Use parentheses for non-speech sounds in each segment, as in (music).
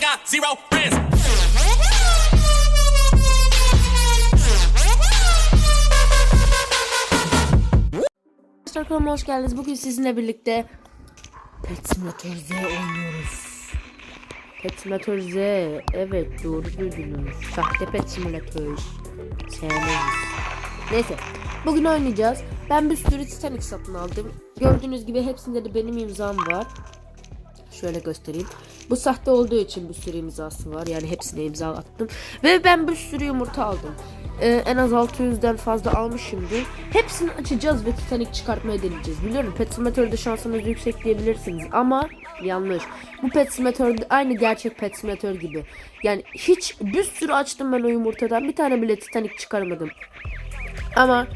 I got zero friends. Arkadaşlar hoş geldiniz. Bugün sizinle birlikte Pet Simulator Z oynuyoruz. Pet Simulator Z. Evet doğru duydunuz. Sahte Pet Simulator. Sevmeyiz. Neyse. Bugün oynayacağız. Ben bir sürü Titanic satın aldım. Gördüğünüz gibi hepsinde de benim imzam var. Şöyle göstereyim. Bu sahte olduğu için bir sürü imzası var. Yani hepsine imza attım. Ve ben bir sürü yumurta aldım. Ee, en az 600'den fazla almışımdır. Hepsini açacağız ve Titanic çıkartmaya deneyeceğiz. Biliyorum Pet Simulator'da şansınız yüksek diyebilirsiniz ama yanlış. Bu Pet Simulator'da aynı gerçek Pet Simulator gibi. Yani hiç bir sürü açtım ben o yumurtadan. Bir tane bile Titanic çıkarmadım. Ama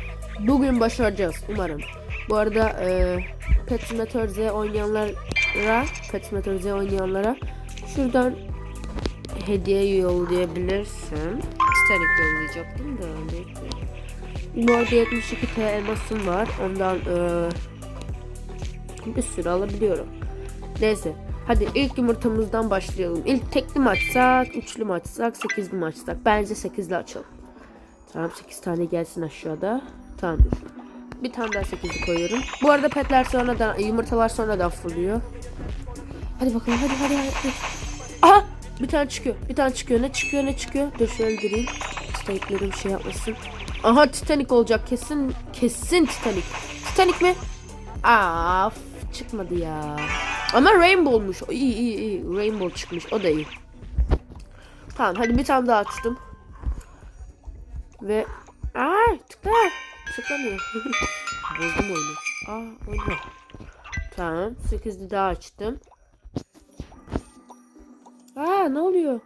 bugün başaracağız umarım. Bu arada e, Pet Simulator Z oynayanlara Simulator Z oynayanlara şuradan hediye yollayabilirsin. Titanic yollayacaktım da neyse. Bu arada 72 T elmasım var. Ondan e, bir sürü alabiliyorum. Neyse. Hadi ilk yumurtamızdan başlayalım. İlk tekli mi açsak, üçlü mü açsak, sekizli mi açsak? Bence sekizli açalım. Tamam 8 tane gelsin aşağıda. Tamamdır. Bir tane daha 8'i koyuyorum. Bu arada petler sonradan yumurtalar sonradan fırlıyor. Hadi bakalım hadi hadi hadi. Aha! Bir tane çıkıyor. Bir tane çıkıyor. Ne çıkıyor ne çıkıyor? Dur şöyle durayım. Titanic'lerim şey yapmasın. Aha Titanic olacak kesin. Kesin Titanic. Titanic mi? Aa f- çıkmadı ya. Ama Rainbow'muş. İyi iyi iyi. Rainbow çıkmış. O da iyi. Tamam hadi bir tane daha açtım. Ve Aa tıkla. Tıklamıyor. (laughs) Bozdum oyunu. Aa oldu. Tamam. 8'li daha açtım. Aa ne oluyor?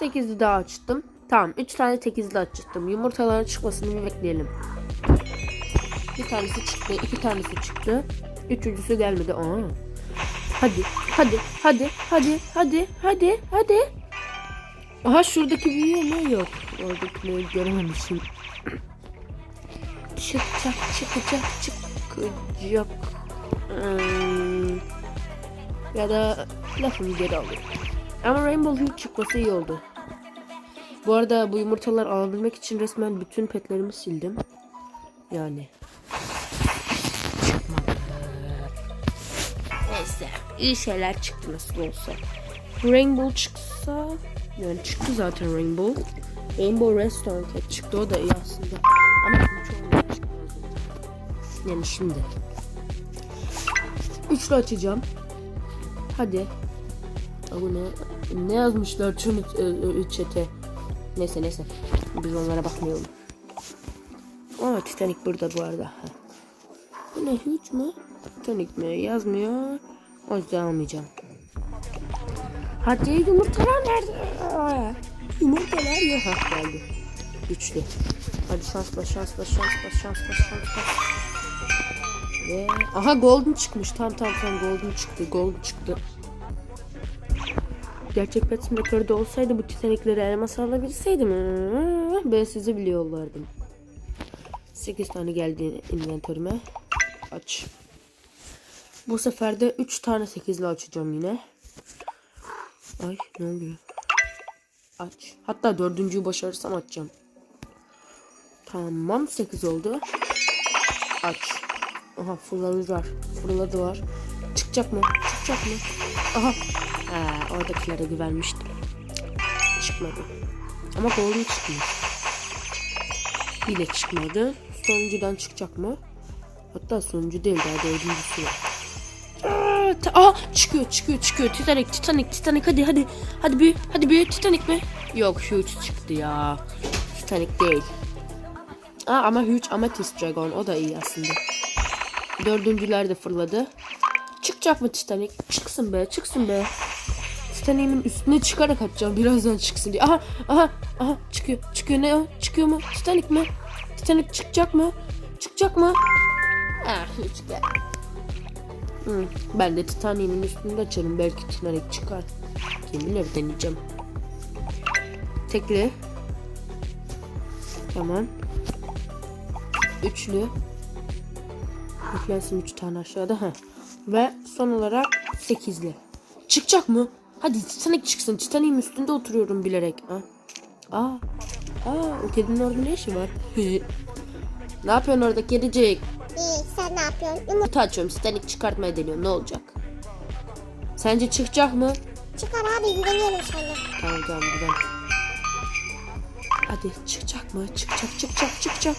8'li daha açtım. Tamam 3 tane 8'li açtım. Yumurtaların çıkmasını bir bekleyelim. Bir tanesi çıktı. iki tanesi çıktı. Üçüncüsü gelmedi. Aa. Hadi. Hadi. Hadi. Hadi. Hadi. Hadi. Hadi. Aha şuradaki büyüyor mu? Yok. Oradakileri görememişim. Çıkacak, çıkacak, çıkacak. Hmm. Ya da lafımı geri alayım. Ama Rainbow Hue çıkması iyi oldu. Bu arada bu yumurtalar alabilmek için resmen bütün petlerimi sildim. Yani. Neyse. iyi şeyler çıktı nasıl olsa. Rainbow çıksa yani çıktı zaten Rainbow. Rainbow Restaurant çıktı o da iyi aslında. Ama. Yani şimdi. Üçlü açacağım. Hadi. Bu ne? Ne yazmışlar şunu e, çete. Neyse neyse. Biz onlara bakmayalım. Aa Titanic burada bu arada. Bu ne hiç mi? Titanic mi? Yazmıyor. O yüzden almayacağım. Hadi yumurtalar nerede? Yumurtalar yok. Ha geldi. Güçlü. Hadi şansla şansla şansla şansla şansla. Ve aha golden çıkmış. Tam tam tam golden çıktı. Golden çıktı. Gerçek pet olsaydı bu titanikleri elmas alabilseydim ben sizi bile yollardım. 8 tane geldi inventörüme. Aç. Bu sefer de 3 tane 8'li açacağım yine. Ay ne oluyor? Aç. Hatta dördüncüyü başarırsam açacağım. Tamam 8 oldu. Aç. Aha fırladı var. Fırladı var. Çıkacak mı? Çıkacak mı? Aha. Ha, oradakilere güvenmiştim. Çıkmadı. Ama golden çıkmış. Yine çıkmadı. Sonuncudan çıkacak mı? Hatta sonuncu değil daha dördüncüsü var. Aa çıkıyor çıkıyor çıkıyor Titanic Titanic Titanic hadi hadi hadi bir hadi bir Titanic mi? Yok Huge çıktı ya. Titanic değil. Aa ama Huge Amethyst Dragon o da iyi aslında. Dördüncüler de fırladı. Çıkacak mı Titanic? Çıksın be çıksın be. Titanic'in üstüne çıkarak atacağım birazdan çıksın diye. Aha aha aha çıkıyor çıkıyor ne o? Çıkıyor mu? Titanic mi? Titanic çıkacak mı? Çıkacak mı? Ah hiç gel. Hı, ben de Titanic'in üstünde açarım. Belki Titanic çıkar. Kim bilir deneyeceğim. Tekli. Tamam. Üçlü. Yüklensin üç tane aşağıda. ha. Ve son olarak sekizli. Çıkacak mı? Hadi Titanic çıksın. Titanic'in üstünde oturuyorum bilerek. Ha? Aa. Aa o kedinin orada ne işi var? (laughs) ne yapıyorsun orada kedicik? İyi sen ne yapıyorsun? Yumurta açıyorum. Titanic çıkartmaya deniyorum. Ne olacak? Sence çıkacak mı? çıkar abi güveniyorum sana. Tamam tamam güzel. Hadi çıkacak mı? Çıkacak çıkacak çıkacak.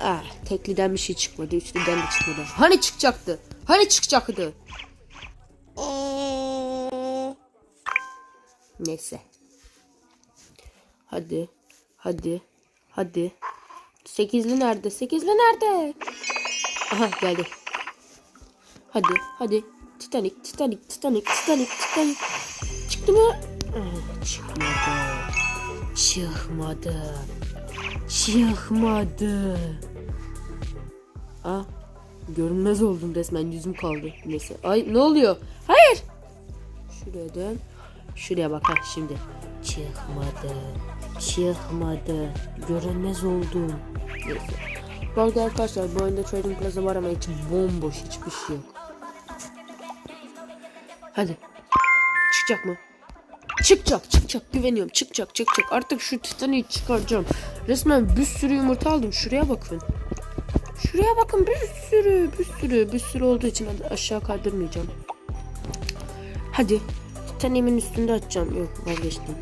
Ah tekliden bir şey çıkmadı. Üçlüden de çıkmadı. Hani çıkacaktı? Hani çıkacaktı? Neyse. Hadi. Hadi. Hadi. Sekizli nerede? Sekizli nerede? Aha geldi. Hadi. Hadi. Titanic. Titanic. Titanic. Titanic. Titanic. Çıktı mı? Çıkmadı. Çıkmadı. Çıkmadı. Ah. Görünmez oldum resmen. Yüzüm kaldı. Neyse. Ay ne oluyor? Hayır. Şuraya dön. Şuraya bak ha şimdi. Çıkmadı. Çıkmadı. Görünmez oldum. Neyse. Bu arada arkadaşlar bu oyunda Trading Plaza var ama içi bomboş hiçbir şey yok. Hadi. Çıkacak mı? Çıkacak çıkacak güveniyorum çıkacak çıkacak artık şu Titanic'i çıkaracağım. Resmen bir sürü yumurta aldım şuraya bakın. Şuraya bakın bir sürü bir sürü bir sürü olduğu için aşağı kaydırmayacağım. Hadi. Titanic'imin üstünde açacağım. Yok vazgeçtim.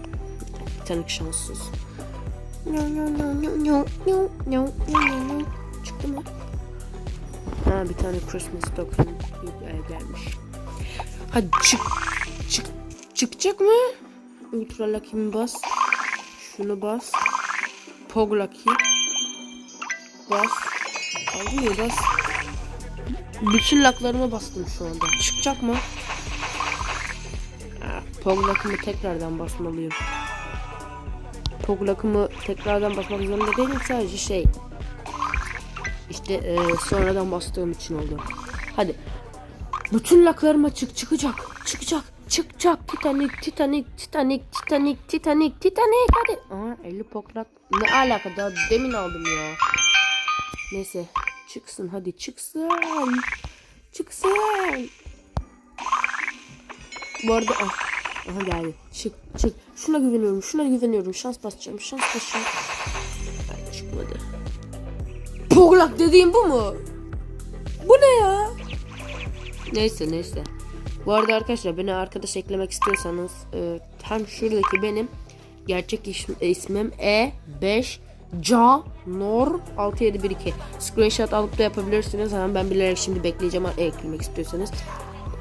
Titanic şanssız. No, no, no, no, no, no, no, no, no. Çıktı mı? Ha bir tane Christmas token e, gelmiş. Hadi çık. Çık. Çıkacak mı? Ultra Lucky'mi bas. Şunu bas. Pog Lucky. Bas. Aldın mı bas. Bütün laklarıma bastım şu anda. Çıkacak mı? Poglak'ımı tekrardan basmalıyım. Poglak'ımı tekrardan basmak zorunda değilim sadece şey. İşte e, sonradan bastığım için oldu. Hadi. Bütün laklarıma çık çıkacak. Çıkacak. Çıkacak. Titanic, Titanic, Titanic, Titanic, Titanic, Titanic. Hadi. Aa 50 poglak. Ne alaka daha demin aldım ya. Neyse. Çıksın hadi çıksın. Çıksın. Bu arada ah, aha geldi. Çık çık. Şuna güveniyorum. Şuna güveniyorum. Şans basacağım. Şans basacağım. Ay, çıkmadı. Poglak dediğim bu mu? Bu ne ya? Neyse neyse. Bu arada arkadaşlar beni arkadaş eklemek istiyorsanız e, hem şuradaki benim gerçek isim, ismim E5 Ca Nor 6712 Screenshot alıp da yapabilirsiniz. Hemen ben bilerek şimdi bekleyeceğim eklemek istiyorsanız.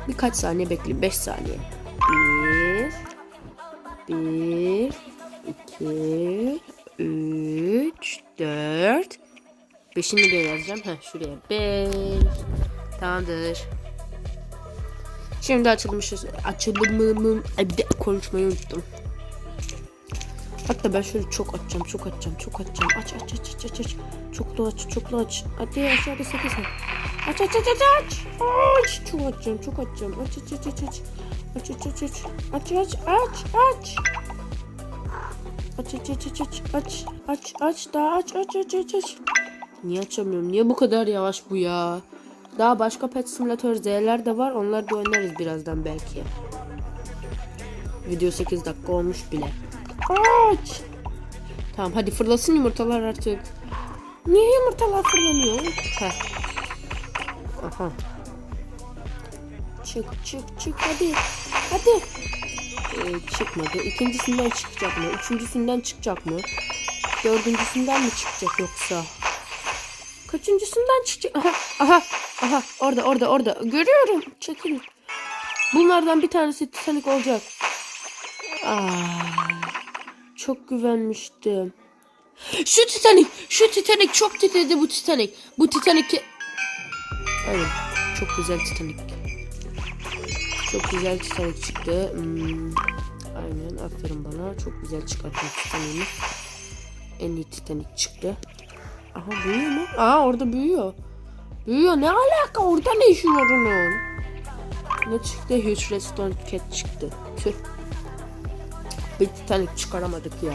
Birkaç saniye bekleyin. 5 saniye. 1 1 2 3 4 5'ini de yazacağım. Heh, şuraya 5 Tamamdır. Şimdi açılmış açılımımın konuşmayı unuttum. Hatta ben şöyle çok açacağım, çok açacağım, çok açacağım. Aç aç aç aç aç aç. Çoklu aç, çoklu aç. Hadi aşağıda 8 aç. Aç aç aç aç aç. Aç. Çok açacağım, çok açacağım. Aç aç aç aç aç. Aç aç aç aç. Aç aç aç aç. Aç aç aç aç aç. Aç aç aç daha aç aç aç aç aç. Niye açamıyorum? Niye bu kadar yavaş bu ya? Daha başka Pet Simulator Z'ler de var. Onları da oynarız birazdan belki. Video 8 dakika olmuş bile. Aç. Tamam hadi fırlasın yumurtalar artık. Niye yumurtalar fırlanıyor? Heh. Aha. Çık çık çık hadi. Hadi. Ee, çıkmadı. İkincisinden çıkacak mı? Üçüncüsünden çıkacak mı? Dördüncüsünden mi çıkacak yoksa? Kaçıncısından çıkacak? Aha, aha, aha. Orada, orada, orada. Görüyorum. Çekil. Bunlardan bir tanesi Titanic olacak. Aa, çok güvenmiştim. Şu Titanic, şu Titanic çok titredi bu Titanic. Bu Titanic... Aynen. Çok güzel Titanic. Çok güzel Titanic çıktı. Hmm, aynen aferin bana. Çok güzel çıkarttın Titanic'i. En iyi Titanic çıktı. Aha büyüyor mu? Aa orada büyüyor. Büyüyor. Ne alaka? Orada ne işi var onun? Ne çıktı? Huge Redstone Cat çıktı. Tüh. Bir Titanic çıkaramadık ya.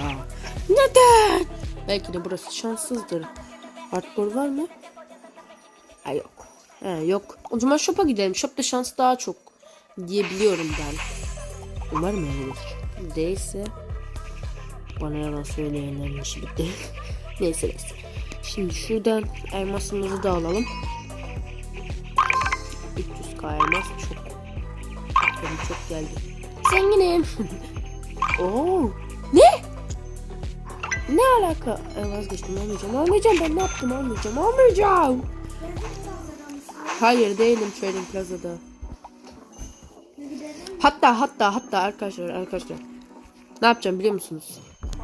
Neden? Belki de burası şanssızdır. Hardcore var mı? Ha yok. He yok. O zaman shop'a gidelim. Shop'ta şans daha çok diyebiliyorum ben. Umarım öyledir. Değilse bana yalan söyleyenlerin işi bitti. (laughs) neyse neyse. Şimdi şuradan elmasımızı da alalım. 300k elmas çok. Çok geldi. Zenginim. Oo. Ne? Ne alaka? E, vazgeçtim almayacağım. Almayacağım ben ne yaptım almayacağım. Almayacağım. Hayır değilim Trading Plaza'da. Hatta hatta hatta arkadaşlar arkadaşlar. Ne yapacağım biliyor musunuz?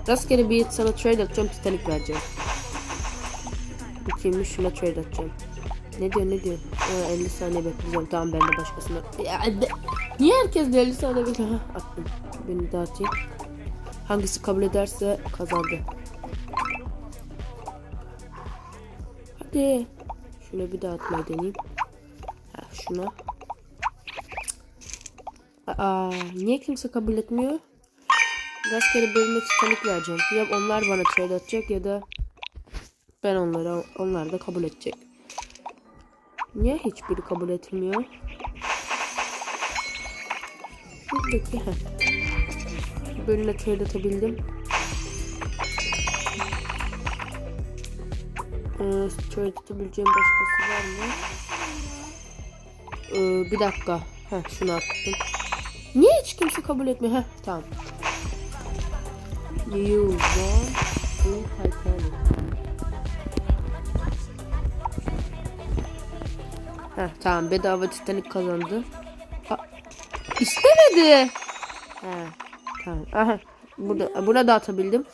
Rastgele bir sana trade atacağım Titanic vereceğim. Kimmiş şuna trade atacağım. Ne diyor ne diyor? Aa, 50 saniye bekleyeceğim. Tamam ben de başkasına. Niye herkes de 50 saniye bekliyor? Hah, attım. Beni dağıtayım. Hangisi kabul ederse kazandı. Hadi. Şuna bir daha atmayı deneyeyim. Ha, şuna. Aa, niye kimse kabul etmiyor? Rastgele birine Titanic vereceğim. Ya onlar bana trade atacak ya da ben onlara onlar da kabul edecek. Niye hiçbiri kabul etmiyor? Şuradaki heh. Birine trade atabildim. Ee, trade atabileceğim başkası var mı? Ee, bir dakika. Heh, şunu attım. Niye hiç kimse kabul etmiyor? Heh, tamam. You want to Titanic. Heh, tamam bedava Titanic kazandı. Aa, istemedi. He, tamam. Aha, burada, buna da atabildim.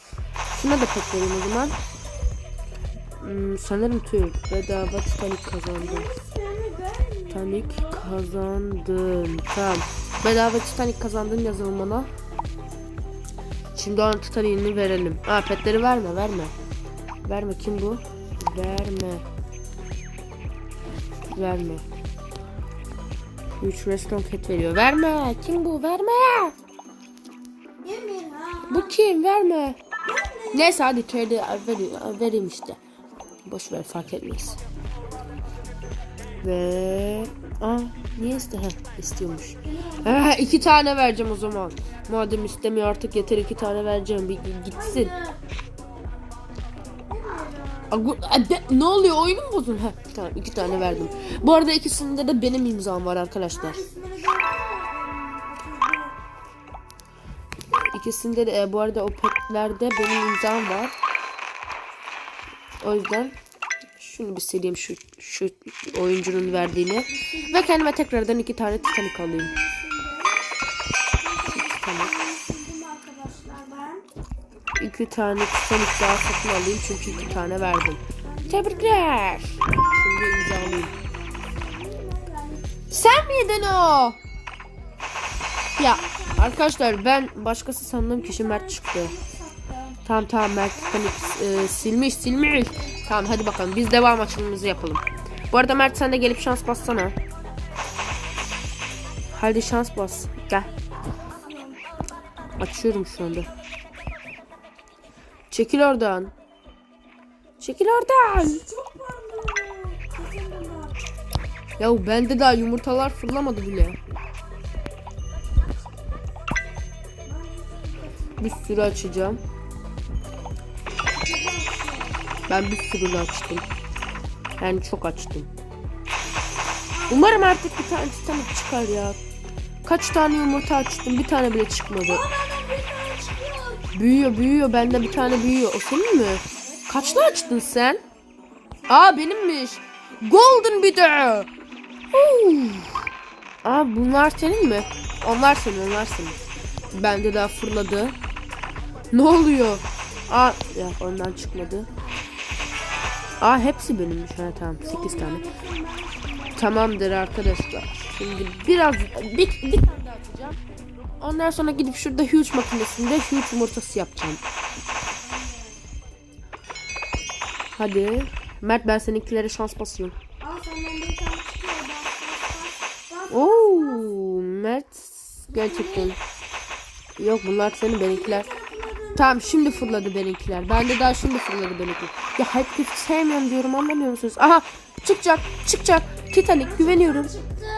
Şuna da pek o zaman. Hmm, sanırım Türk. Bedava Titanic kazandı. Titanic kazandın. Tamam. Bedava Titanic kazandın yazalım. Şimdi onun Titanic'ini verelim. Aa petleri verme verme. Verme kim bu? Verme. Verme. 3 restaurant pet veriyor. Verme. Kim bu? Verme. Bu kim? Verme. Neyse hadi trade vereyim, vereyim işte. Boş ver fark etmez. Ve Aa niye iste? Heh, istiyormuş. Ha, iki tane vereceğim o zaman. Madem istemiyor artık yeter iki tane vereceğim. Bir gitsin. Aa, ne oluyor oyunum bozuldu? Heh, tamam iki tane verdim. Bu arada ikisinde de benim imzam var arkadaşlar. İkisinde de e, bu arada o petlerde benim imzam var. O yüzden şunu bir sileyim şu şu oyuncunun verdiğini ve kendime tekrardan iki tane Titanic alayım. İki tane Titanic daha satın alayım çünkü iki tane verdim. Tebrikler. Şimdi imzalayayım. Sen miydin o? Ya arkadaşlar ben başkası sandığım kişi Mert çıktı. Tamam tamam Mert Titanic e, silmiş silmiş. Tamam hadi bakalım biz devam açılımımızı yapalım. Bu arada Mert sen de gelip şans bassana. Hadi şans bas. Gel. Açıyorum şu anda. Çekil oradan. Çekil oradan. Ya bende daha yumurtalar fırlamadı bile. Bir sürü açacağım. Ben bir sürü açtım. Yani çok açtım. Umarım artık bir tane Titanic çıkar ya. Kaç tane yumurta açtım bir tane bile çıkmadı. Büyüyor büyüyor bende bir tane büyüyor. O senin mi? Kaçlı açtın sen? Aa benimmiş. Golden bir de. Aa bunlar senin mi? Onlar senin onlar senin. Bende daha fırladı. Ne oluyor? Aa ya ondan çıkmadı. Aa hepsi benimmiş. Ha tamam 8 tane. Tamamdır arkadaşlar. Şimdi biraz bir, bir tane daha atacağım. Ondan sonra gidip şurada huge makinesinde huge yumurtası yapacağım. Hadi. Mert ben seninkilere şans basıyorum. Al senden bir tane çıkıyor. Bak, bak, bak. Oo, Mert gerçekten. Yok bunlar senin benimkiler. Tamam şimdi fırladı benimkiler. Ben de daha şimdi fırladı benimkiler. Ya hep sevmiyorum diyorum anlamıyor musunuz? Aha çıkacak çıkacak. Titanic güveniyorum.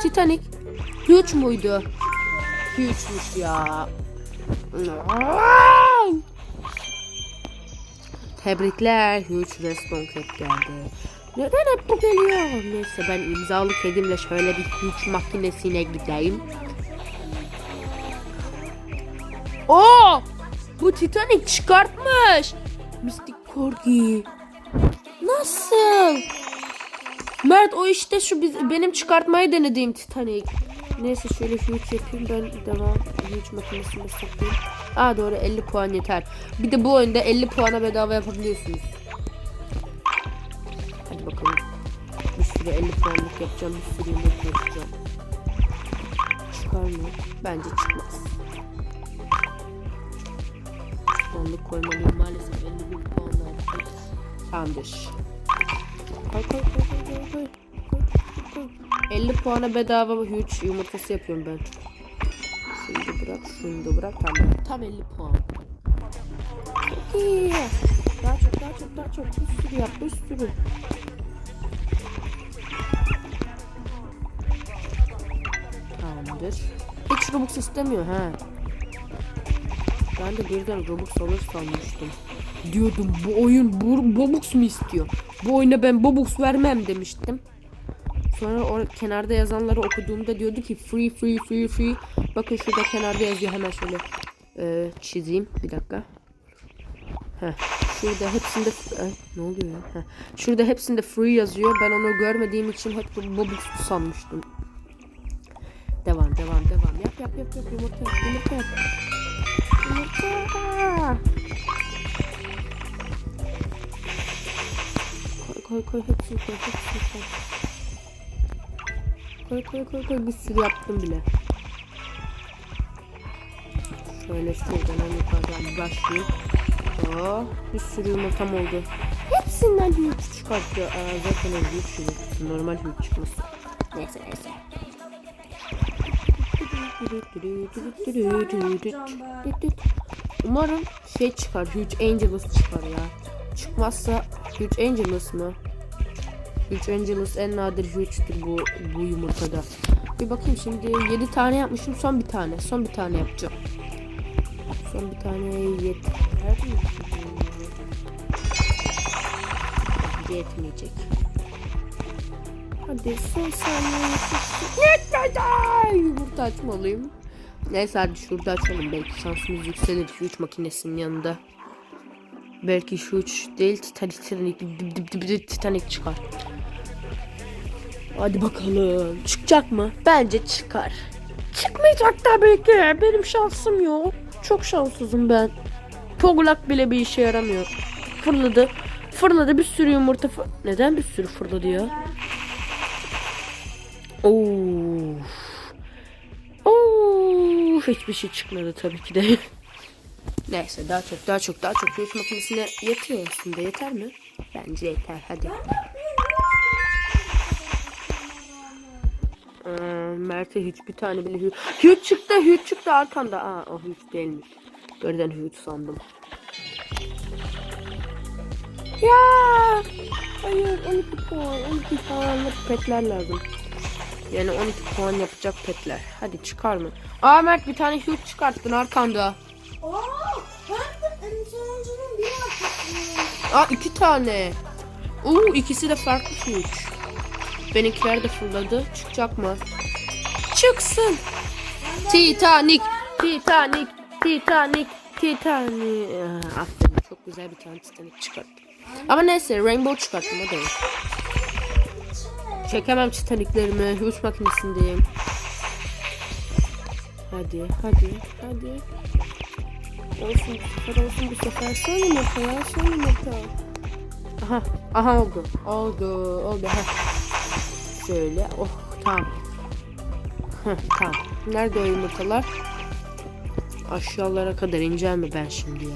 Titanic. Huge muydu? Huge'muş ya. Tebrikler. Huge Respawn Cat geldi. Neden hep bu geliyor? Neyse ben imzalı kedimle şöyle bir Huge makinesine gideyim. Oo! Bu Titanic çıkartmış. Mystic Corgi. Nasıl? Mert o işte şu biz, benim çıkartmayı denediğim Titanic. Neyse şöyle huge yapayım ben devam huge makinesinde satayım. Aa doğru 50 puan yeter. Bir de bu oyunda 50 puana bedava yapabiliyorsunuz. Hadi bakalım. Bir sürü 50 puanlık yapacağım. Bir sürü yumruk yapacağım. Çıkar mı? Bence çıkmaz. Puanlık koymalıyım maalesef 51 puanla yaptım. Tamamdır. Koy koy koy koy koy koy. Koy, koy. 50 puana bedava huge yumurtası yapıyorum ben. Da bırak, şunu da bırak. Tamam. Tam 50 puan. Çok iyi. Daha çok, daha çok, daha çok. Bir sürü yap, bir sürü. Tamamdır. Hiç Robux istemiyor ha. Ben de birden Robux alır sanmıştım. Diyordum bu oyun bu, Bobux mu istiyor? Bu oyuna ben Bobux vermem demiştim. Sonra o kenarda yazanları okuduğumda diyordu ki free free free free. Bakın şurada kenarda yazıyor hemen şöyle e, çizeyim bir dakika. Heh, şurada hepsinde Ay, ne oluyor ya? Şurada hepsinde free yazıyor. Ben onu görmediğim için hep bu Bobux sanmıştım. Devam devam devam. Yap yap yap yap yumurta yap yumurta yap. Yumurta. Koy koy koy hepsini koy hepsini koy. Koy koy koy koy bir sürü yaptım bile. Şöyle şuradan yukarıdan bir başlayayım. Oh, bir sürü yumurtam oldu. Hepsinden büyük çıkarttı. Aa, zaten o büyük şey. Normal büyük çıkması. Neyse neyse. Umarım şey çıkar. Huge Angelus çıkar ya. Çıkmazsa Huge Angelus mı? Huge Angelus en nadir Huge'dir bu, bu yumurtada. Bir bakayım şimdi 7 tane yapmışım. Son bir tane. Son bir tane yapacağım. Son bir tane yeter mi? Yetmeyecek. Hadi son saniye. Yeter! Yumurta açmalıyım. Neyse hadi şurada açalım. Belki şansımız yükselir Huge makinesinin yanında. Belki Huge değil Titanic, Titanic, Titanic çıkar. Hadi bakalım. Çıkacak mı? Bence çıkar. Çıkmayacak tabii ki. Benim şansım yok. Çok şanssızım ben. Pogulak bile bir işe yaramıyor. Fırladı. Fırladı bir sürü yumurta. fı- Neden bir sürü fırladı ya? Of. Of. Hiçbir şey çıkmadı tabii ki de. (laughs) Neyse daha çok daha çok daha çok büyük makinesine yetiyor aslında. Yeter mi? Bence yeter. Hadi. Ee, Mert'e hiçbir tane bile hüt. Hüt çıktı, hüt çıktı arkanda. Aa, o hüt değilmiş. Birden hüt sandım. Ya! Hayır, 12 puan, 12 puanlık petler lazım. Yani 12 puan yapacak petler. Hadi çıkar mı? Aa Mert bir tane hüt çıkarttın arkanda. Oo, ben de en sonuncunun bir arkasındayım. Aa iki tane. Oo ikisi de farklı hüt. Benimkiler de fırladı. Çıkacak mı? Çıksın. Titanic, Titanic, Titanic, Titanic. Aa, Aferin çok güzel bir tane Titanic çıkarttım. Ama neyse Rainbow çıkarttım o. Çekemem Titanic'lerimi. Hüç makinesindeyim. Hadi, hadi, hadi. Olsun bu sefer olsun bu sefer. Son yumurta ya, son yumurta. Aha, aha oldu. Oldu, oldu. Ha. Şöyle, oh tamam. Heh, tamam. Nerede yumurtalar? Aşağılara kadar ineceğim mi ben şimdi ya?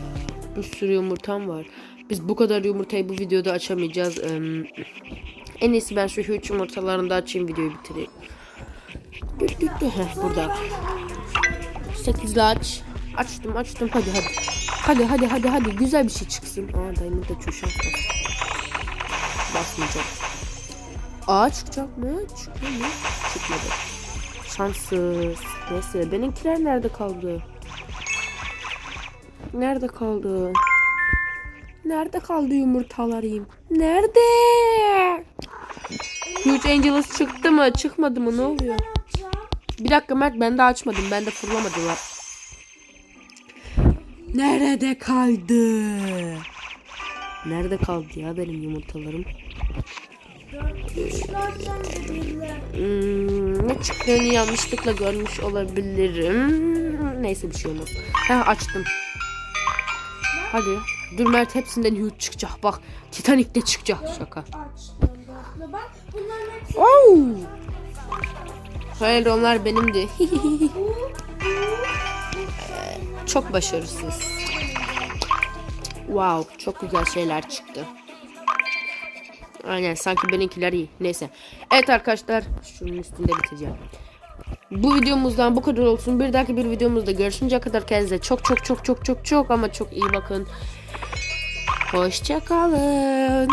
Bir sürü yumurtam var. Biz bu kadar yumurtayı bu videoda açamayacağız. Ee, en iyisi ben şu üç yumurtalarını da açayım videoyu bitireyim. Heh, burada. 8'li aç. Açtım açtım hadi hadi. Hadi hadi hadi hadi güzel bir şey çıksın. Aa Diamond da çöşen Basmayacak. Aa çıkacak mı? Çıkıyor mu? Çıkmadı. Şanssız. Neyse benimkiler nerede kaldı? Nerede kaldı? Nerede kaldı yumurtalarım? Nerede? Huge Angeles çıktı mı? Çıkmadı mı? Ne oluyor? Bir dakika Mert ben de açmadım. Ben de fırlamadılar. Nerede kaldı? Nerede kaldı ya benim yumurtalarım? Hmm, ne çıktığını yanlışlıkla görmüş olabilirim. Neyse bir şey olmaz. Ha açtım. Hadi. Dur Mert hepsinden huge çıkacak. Bak Titanic'te çıkacak. Şaka. Oh! Hayır onlar benimdi. çok başarısız. Wow, çok güzel şeyler çıktı. Aynen sanki benimkiler iyi. Neyse. Evet arkadaşlar şunun üstünde biteceğim. Bu videomuzdan bu kadar olsun. Bir dahaki bir videomuzda görüşünceye kadar kendinize çok çok çok çok çok çok ama çok iyi bakın. Hoşçakalın.